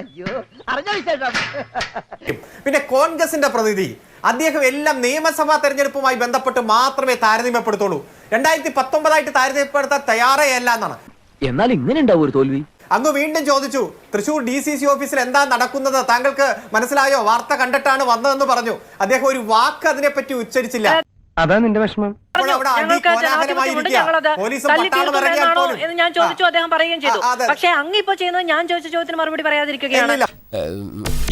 അയ്യോ അറിഞ്ഞ വിശേഷം? പിന്നെ കോൺഗ്രസിന്റെ പ്രതിനിധി അദ്ദേഹം എല്ലാം നിയമസഭാ തെരഞ്ഞെടുപ്പുമായി ബന്ധപ്പെട്ട് മാത്രമേ താരതമ്യപ്പെടുത്തുള്ളൂ. രണ്ടായിരത്തി പത്തൊമ്പതായിട്ട് താരതമ്യപ്പെടുത്താൻ തയ്യാറേ അല്ല എന്നാണ്. എന്നാൽ ഇങ്ങനെ ഉണ്ടാവും ഒരു തോൽവി. അങ്ങ് വീണ്ടും ചോദിച്ചു തൃശൂർ ഡി സി സി ഓഫീസിൽ എന്താ നടക്കുന്നത്? താങ്കൾക്ക് മനസ്സിലായോ? വാർത്ത കണ്ടിട്ടാണ് വന്നതെന്ന് പറഞ്ഞു. അദ്ദേഹം ഒരു വാക്ക് അതിനെപ്പറ്റി ഉച്ചരിച്ചില്ല. അതാ നിന്റെ വിഷമം. ഞങ്ങൾക്ക് ജനാധിപത്യമുണ്ട്. ഞങ്ങളത് പോലീസും തല്ലി പട്ടാളം തീർക്കും ഇറങ്ങിയാൽ എന്നാണോ പോലും. എന്ന് ഞാൻ ചോദിച്ചു അദ്ദേഹം പറയുകയും ചെയ്തു. പക്ഷെ അങ്ങ് ഇപ്പൊ ചെയ്യുന്നത് ഞാൻ ചോദിച്ച ചോദ്യത്തിന് മറുപടി പറയാതിരിക്കുകയാണ്.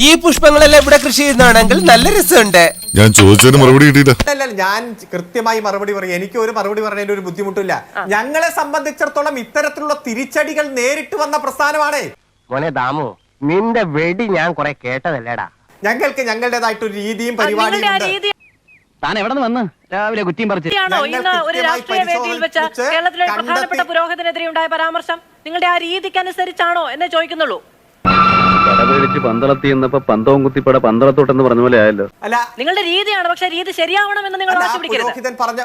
ഈ പുഷ്പങ്ങളെല്ലാം ഇവിടെ കൃഷി ചെയ്യുന്നതാണെങ്കിൽ നല്ല രസമുണ്ട്. ഞാൻ ചോദിച്ചതിന് മറുപടി കിട്ടിയില്ല. അല്ല ഞാൻ കൃത്യമായി മറുപടി പറയും. എനിക്ക് ഒരു മറുപടി പറയേണ്ട ഒരു ബുദ്ധിമുട്ടില്ല. ഞങ്ങളെ സംബന്ധിച്ചിടത്തോളം ഇത്തരത്തിലുള്ള തിരിച്ചടികൾ നേരിട്ട് വന്ന പ്രസ്ഥാനമാണ്. മോനെ ദാമു നിന്റെ വെടി ഞാൻ കുറെ കേട്ടതല്ലേടാ. ഞങ്ങൾക്ക് ഞങ്ങളുടേതായിട്ടൊരു രീതിയും പരിപാടിയും നിങ്ങളുടെ ആ ഉണ്ട് രീതി താൻ എവിടെ നിന്ന് വന്ന്? രാവിലെ കുറ്റിയും പറിച്ചു. ാണോ ഇന്ന് ഒരു രാഷ്ട്രീയ വേദിയിൽ വെച്ച് കേരളത്തിലെ ഒരു പ്രധാനപ്പെട്ട പുരോഹിതനെതിരെ ഉണ്ടായ പരാമർശം നിങ്ങളുടെ ആ രീതിക്ക് അനുസരിച്ചാണോ എന്നെ ചോദിക്കുന്നുള്ളൂ. പടപേടിച്ച് പന്തളത്തി എന്നപ്പോ പന്തവും കുത്തിപ്പട പന്തളത്തോട്ടെന്ന് പറഞ്ഞ പോലെ ആയല്ലോ. അല്ല. നിങ്ങളുടെ രീതിയാണ് പക്ഷെ രീതി ശരിയാവണമെന്ന് നിങ്ങൾ അല്ല, ആ പുരോഹിതൻ പറഞ്ഞ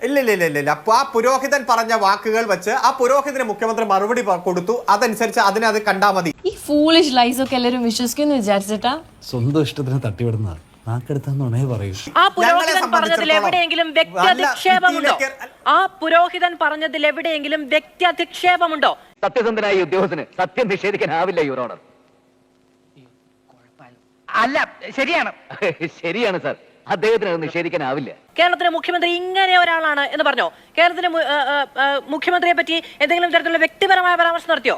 ഇല്ല ഇല്ല ഇല്ല ഇല്ല ഇല്ല അപ്പൊ ആ പുരോഹിതൻ പറഞ്ഞ വാക്കുകൾ വെച്ച് ആ പുരോഹിതന് മുഖ്യമന്ത്രി മറുപടി പ- കൊടുത്തു. അതനുസരിച്ച് അതിനെ അത് കണ്ടാ മതി. ഈ ഫൂളിഷ് ലൈസൊക്കെ ഒക്കെ എല്ലാവരും വിശ്വസിക്കുന്നു വിചാരിച്ചിട്ടാ? സ്വന്തം ഇഷ്ടത്തിന് തട്ടിവിടുന്ന നാക്കെടുത്താന്നുണേ പറയൂ. ആ പുരോഹിതൻ പറഞ്ഞതിൽ എവിടെയെങ്കിലും വ്യക്തി അധിക്ഷേപമുണ്ടോ ആ പുരോഹിതൻ പറഞ്ഞതിൽ എവിടെയെങ്കിലും സത്യസന്ധനായ ഉദ്യോഗസ്ഥന് സത്യം നിഷേധിക്കാനാവില്ല യുവറോണർ അല്ല ശരിയാണ്. ശരിയാണ് സാർ അദ്ദേഹത്തിന് അത് നിഷേധിക്കാനാവില്ല. കേരളത്തിലെ മുഖ്യമന്ത്രി ഇങ്ങനെ ഒരാളാണ് എന്ന് പറഞ്ഞോ? കേരളത്തിലെ മുഖ്യമന്ത്രിയെ പറ്റി എന്തെങ്കിലും തരത്തിലുള്ള വ്യക്തിപരമായ പരാമർശം നടത്തിയോ?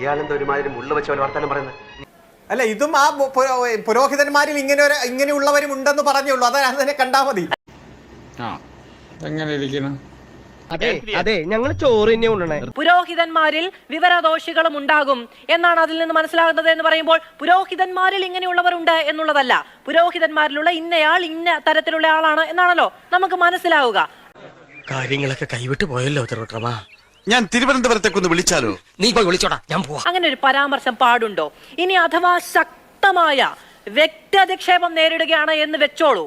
ഇയാളെന്താ ഒരുമാതിരി മുള്ള വെച്ച പോലെ വർത്താനം പറയുന്നത്? അല്ല ഇതും ആ പുരോഹിതന്മാരിൽ ഇങ്ങനെ ഒരു ഇങ്ങനെയുള്ളവരും ഉണ്ടെന്ന് പറഞ്ഞുള്ളൂ. അതാ അതിനെ കണ്ടാ മതി. എങ്ങനെ ഇരിക്കണം അതെ അതെ ഞങ്ങൾ ചോറിനെ ഉണ്ടണേ പുരോഹിതന്മാരിൽ വിവരദോഷികളും ഉണ്ടാകും. എന്നാണ് അതിൽ നിന്ന് മനസ്സിലാകുന്നത് എന്ന് പറയുമ്പോൾ പുരോഹിതന്മാരിൽ ഇങ്ങനെയുള്ളവരുണ്ട് എന്നുള്ളതല്ല. പുരോഹിതന്മാരിലുള്ള ഇന്നയാൾ ഇന്ന തരത്തിലുള്ള ആളാണ് എന്നാണല്ലോ നമുക്ക് മനസ്സിലാവുക. കാര്യങ്ങളൊക്കെ കൈവിട്ട് പോയല്ലോ തിരുവട്ടമാ ഞാൻ തിരുവനന്തപുരത്തേക്കൊന്ന് വിളിച്ചാലോ? നീ പോയി വിളിച്ചോടാ ഞാൻ പോവാ. അങ്ങനെ ഒരു പരാമർശം പാടുണ്ടോ? ഇനി അഥവാ ശക്തമായ വ്യക്തി അധിക്ഷേപം നേരിടുകയാണ് എന്ന് വെച്ചോളൂ.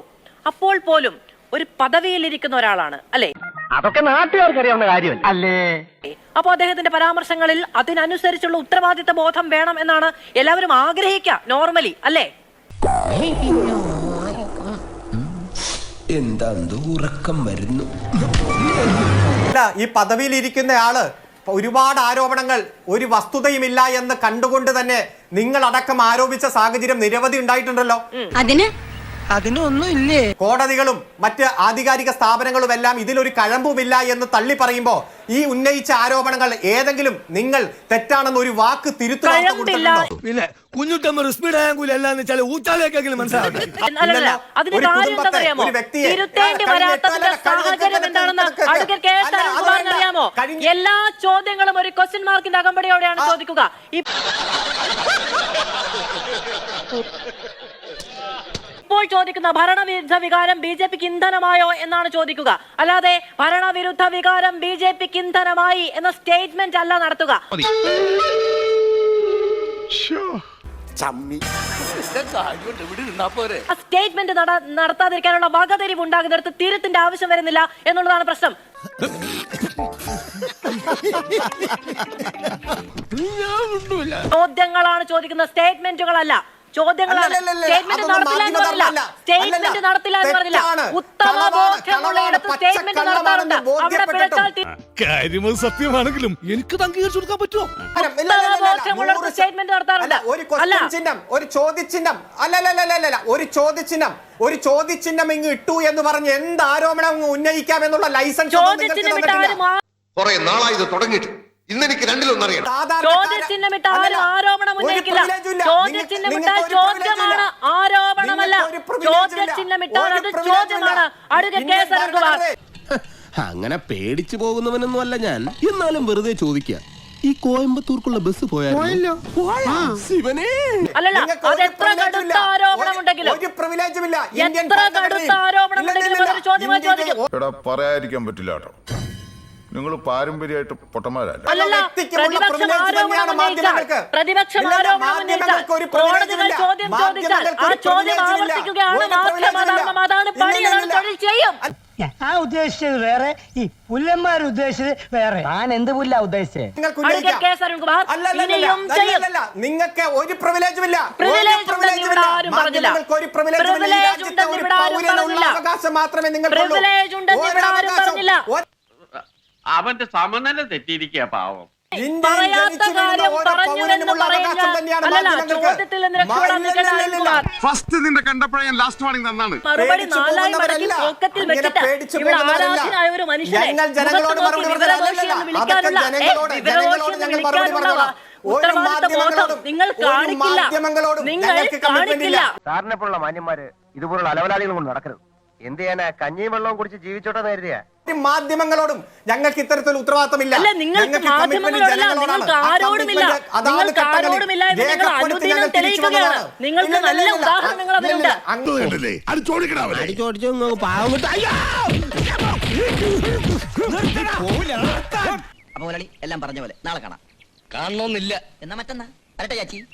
അപ്പോൾ പോലും ഒരു പദവിയിലിരിക്കുന്ന ഒരാളാണ് അല്ലേ? അതൊക്കെ നാട്ടുകാർക്ക് അറിയാവുന്ന കാര്യമല്ല? അല്ലേ? അപ്പോൾ അദ്ദേഹത്തിന്റെ പരാമർശങ്ങളിൽ അതിനനുസരിച്ചുള്ള ഉത്തരവാദിത്ത ബോധം വേണം എന്നാണ് എല്ലാവരും ആഗ്രഹിക്കുക നോർമലി അല്ലേ? എന്താ ഉറക്കം വരുന്നു. അല്ല ഈ പദവിയിൽ ഇരിക്കുന്ന ആൾ ഒരുപാട് ആരോപണങ്ങൾ ഒരു വസ്തുതയുമില്ല എന്ന് കണ്ടുകൊണ്ട് തന്നെ നിങ്ങളടക്കം ആരോപിച്ച സാഹചര്യം നിരവധി ഉണ്ടായിട്ടുണ്ടല്ലോ. അതിന് അതിനൊന്നും ഇല്ലേ കോടതികളും മറ്റ് ആധികാരിക സ്ഥാപനങ്ങളും എല്ലാം ഇതിലൊരു കഴമ്പുമില്ല എന്ന് തള്ളി പറയുമ്പോ ഈ ഉന്നയിച്ച ആരോപണങ്ങൾ ഏതെങ്കിലും നിങ്ങൾ തെറ്റാണെന്ന് ഒരു വാക്ക് തിരുത്തു വാർത്ത കഴമ്പില്ല. കൊടുത്തിട്ടുണ്ടോ? പിന്നെ കുഞ്ഞുട്ടമ്മ സ്പീഡ് എല്ലാന്ന് വെച്ചാൽ ഊച്ചാലേക്കെങ്കിലും മനസ്സിലാവട്ടെ? അല്ലല്ല ഒരു കാര്യം എന്താണെന്നറിയാമോ ഒരു വ്യക്തിയെ, തിരുത്തേണ്ടി കഴിഞ്ഞ വരാത്തതിന്റെ എത്ര- കഴിഞ്ഞ സാഹചര്യം എത്ര- എന്താണെന്ന് എത്ര- അഡ്വക്കേറ്റ് കെ എസ് അല്ല, അരുൺകുമാറിന് അതല്ല. അറിയാമോ? എല്ലാ ചോദ്യങ്ങളും ഒരു ക്വസ്റ്റ്യൻ മാർക്കിന്റെ അകമ്പടിയോടെയാണ് ചോദിക്കുക. ഇപ്പോൾ ചോദിക്കുന്ന ഭരണവിരുദ്ധ വികാരം ബി ജെ പിക്ക് ഇന്ധനമായോ എന്നാണ് ചോദിക്കുക. അല്ലാതെ ഭരണവിരുദ്ധ വികാരം ബി ജെ പിക്ക് ഇന്ധനമായി എന്ന സ്റ്റേറ്റ്മെന്റ് അല്ല നടത്തുക. സ്റ്റേറ്റ്മെന്റ് നടത്താതിരിക്കാനുള്ള വകതിരിവ് ഉണ്ടാകുന്നിടത്ത് തീരത്തിന്റെ ആവശ്യം വരുന്നില്ല എന്നുള്ളതാണ് പ്രശ്നം. ചോദ്യങ്ങളാണ് ചോദിക്കുന്ന സ്റ്റേറ്റ്മെന്റുകളല്ല. ചോദ്യങ്ങളാണ്. സ്റ്റേറ്റ്മെന്റ് നടത്തില്ല എന്ന് പറഞ്ഞില്ല. സ്റ്റേറ്റ്മെന്റ് നടത്തില്ല എന്ന് പറഞ്ഞില്ല. ഉത്തമ സ്റ്റേറ്റ്മെന്റ് നടത്താറുണ്ട്. അവിടെ പിഴച്ചാൽ സത്യമാണെങ്കിലും എനിക്ക് അംഗീകരിച്ചു കൊടുക്കാൻ പറ്റുമോ? നടത്താറുണ്ട്. അല്ല, ഒരു ചിഹ്നം ഒരു ചോദ്യചിഹ്നം. ഒരു ചോദ്യചിഹ്നം. ഒരു ചോദ്യചിഹ്നം ഇങ്ങ് ഇട്ടു എന്ന് പറഞ്ഞ് എന്ത് ആരോപണം ഉന്നയിക്കാം എന്നുള്ള ലൈസൻസ് കുറെ നാളായി ഇത് തുടങ്ങിയിട്ട്. ഇന്നെനിക്ക് രണ്ടിലൊന്നറിയണം സാധാരണക്കാര- ചോദ്യചിഹ്നം ഇട്ട് ആരോപണം ഉന്നയിക്കില്ല. ചോദ്യമാണ് ആരോപണമല്ല. അത് ചോദ്യമാണ്. അങ്ങനെ പേടിച്ചു പോകുന്നവനൊന്നും അല്ല ഞാൻ. എന്നാലും വെറുതെ ചോദിക്കുക ഈ കോയമ്പത്തൂർക്കുള്ള ബസ് പോയാലോ ശിവനേ. അല്ലല്ല അത് ഒരു എത്ര privilege കടുത്ത ഇല്ല. ആരോപണമുണ്ടെങ്കിലും. ഒരു privilege ഉം ഇല്ല. ഇന്ത്യൻ എത്ര ഭരണഘടനയിൽ. കടുത്ത ആരോപണമുണ്ടെങ്കിലും ഇല്ല, ഇല്ല, അതൊരു ചോദ്യമായി ഇന്ത്യയിൽ ചോദിക്കും. എടാ പറയാതിരിക്കാൻ പറ്റില്ല കേട്ടോ. നിങ്ങൾ പാരമ്പര്യമായിട്ട് പൊട്ടന്മാരല്ല അല്ലല്ല വ്യക്തിക്കുമുള്ള പ്രതിപക്ഷം privilege ആരോപണം തന്നെയാണ് ഉന്നയിച്ചാൽ മാധ്യമങ്ങൾക്ക്. പ്രതിപക്ഷം ഇല്ല, ഇല്ല, ആരോപണം ഉന്നയിച്ചാൽ ഒരു privilege കോടതികൾ ഇല്ല. ചോദ്യം ചോദിച്ചാൽ ആ ഒരു ചോദ്യം privilege ഇല്ല. ആവർത്തിക്കുകയാണ് ഒരു privilege ഇല്ല. അതാണ് പണി ഇല്ല, ഇല്ല, അതാണ് ഇല്ല. തൊഴിൽ ചെയ്യും ഞാൻ ഉദ്ദേശിച്ചത് വേറെ ഈ പുല്ലന്മാർ ഉദ്ദേശിച്ചത് വേറെ ഞാൻ എന്ത് പുല്ലാ ഉദ്ദേശിച്ചത് നിങ്ങൾക്ക് അടുക്കൽ ഉന്നയിക്കാം. കെ. എസ്. അരുൺകുമാർ അല്ലല്ലല്ല, ഇനിയും ചെയ്യും. അല്ലല്ലല്ല, നിങ്ങൾക്ക് ഒരു ഇല്ല Privilege privilege ഉണ്ടെന്ന് ഉം ഇവിടെ ഇല്ല. ആരും പറഞ്ഞില്ല. മാധ്യമങ്ങൾക്ക് ഒരു privilege ഉം ഇല്ല. ഈ Privilege രാജ്യത്തെ ഉണ്ടെന്ന് ഒരു ഇവിടെ ആരും പൗരനുള്ള പറഞ്ഞില്ല. അവകാശം മാത്രമേ നിങ്ങൾക്കുള്ളൂ Privilege ഉണ്ടെന്ന് ഇവിടെ ആരും ഒരവകാശം, പറഞ്ഞില്ല. ഒരു- അവന്റെ സമനില തെറ്റിയിരിക്കുക പാവം. ഫസ്റ്റ് നിന്റെ കണ്ടപ്പോഴേ ഞാൻ ലാസ്റ്റ് വാണിംഗ് തന്നാണ്. മറുപടി നാലായി മടക്കി. വെച്ചിട്ട് ഇവിടെ. ഒരു മനുഷ്യനെ. വിവരദോഷി എന്ന് വിളിക്കാനുള്ള വിവരദോഷി എന്ന് വിളിക്കാനുള്ള. ഉത്തരവാദിത്ത ബോധം നിങ്ങൾ കാണിക്കില്ല. മാധ്യമങ്ങളോടും നിങ്ങൾ കമ്മിറ്റ്മെന്റ് ഇല്ല. കാണിക്കില്ല. സാറിനെ പോലുള്ള മാന്യന്മാര് ഇതുപോലുള്ള അലവലാളികൾ കൊണ്ട് നടക്കരുത്. എന്ത് ചെയ്യാനാ? കഞ്ഞിയും വെള്ളവും കുടിച്ച് ജീവിച്ചോട്ടെ നേരിയ മാധ്യമങ്ങളോടും ഞങ്ങൾക്ക് ഇത്തരത്തിൽ ഉത്തരവാദിത്തമില്ല. പാവം കിട്ടും എല്ലാം പറഞ്ഞ പോലെ. നാളെ കാണാം. കാണണമെന്നില്ല എന്നാ മറ്റന്നാ? വരട്ടെ ചാച്ചി.